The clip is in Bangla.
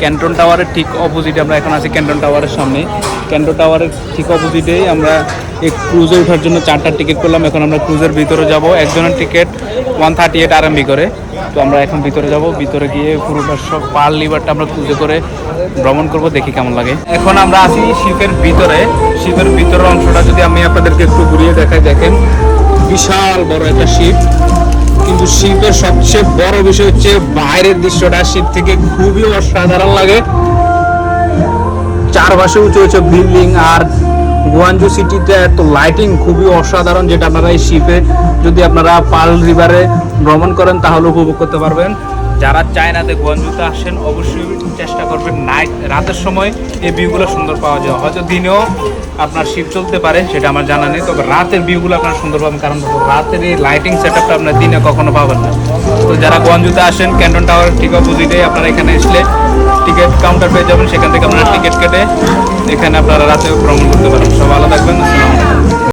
ক্যান্টন টাওয়ারের ঠিক অপোজিটে আমরা এখন আছি ক্যান্টন টাওয়ারের সামনে। ক্যান্টন টাওয়ারের ঠিক অপোজিটেই আমরা এই ক্রুজে ওঠার জন্য চারটা টিকিট করলাম। এখন আমরা ক্রুজের ভিতরে যাব। একজনের ticket one thirty eight RMB করে। তো আমরা এখন ভিতরে যাব। ভিতরে গিয়ে পুরোটা সব পার লিভারটা আমরা ক্রুজে করে ভ্রমণ করব। দেখি কেমন লাগে। এখন আমরা আছি শিপের ভিতরে। শিপের ভিতরের অংশটা যদি আমি আপনাদেরকে একটু ঘুরিয়ে দেখাই, দেখেন। বিশাল বড় একটা শিপ। শিপের সবচেয়ে বড় বিষয় হচ্ছে বাইরের দৃশ্যটা। শিপ থেকে খুবই অসাধারণ লাগে। চারপাশে উঁচু উঁচু বিল্ডিং আর গুয়াঞ্জু সিটিতে এত লাইটিং খুবই অসাধারণ, যেটা আপনারা এই শিপে যদি আপনারা পাল রিভারে ভ্রমণ করেন, তাহলে উপভোগ করতে পারবেন। যারা চায়নাতে গুয়াঞ্জুতে আসেন, অবশ্যই চেষ্টা করবেন। নাইট রাতের সময় এই ভিউগুলো সুন্দর পাওয়া যায়। হয়তো দিনেও আপনার শিফট চলতে পারে, সেটা আমার জানা নেই। তবে রাতের ভিউগুলো আপনার সুন্দর পাবেন, কারণ রাতের এই লাইটিং সেট আপটা আপনার দিনে কখনো পাবেন না। তো যারা গোয়ানজুতে আসেন, ক্যান্টন টাওয়ার ঠিক অপোজিটে আপনারা এখানে আসলে টিকিট কাউন্টার পেয়ে যাবেন। সেখান থেকে আপনারা টিকিট কেটে এখানে আপনারা রাতে ভ্রমণ করতে পারেন সব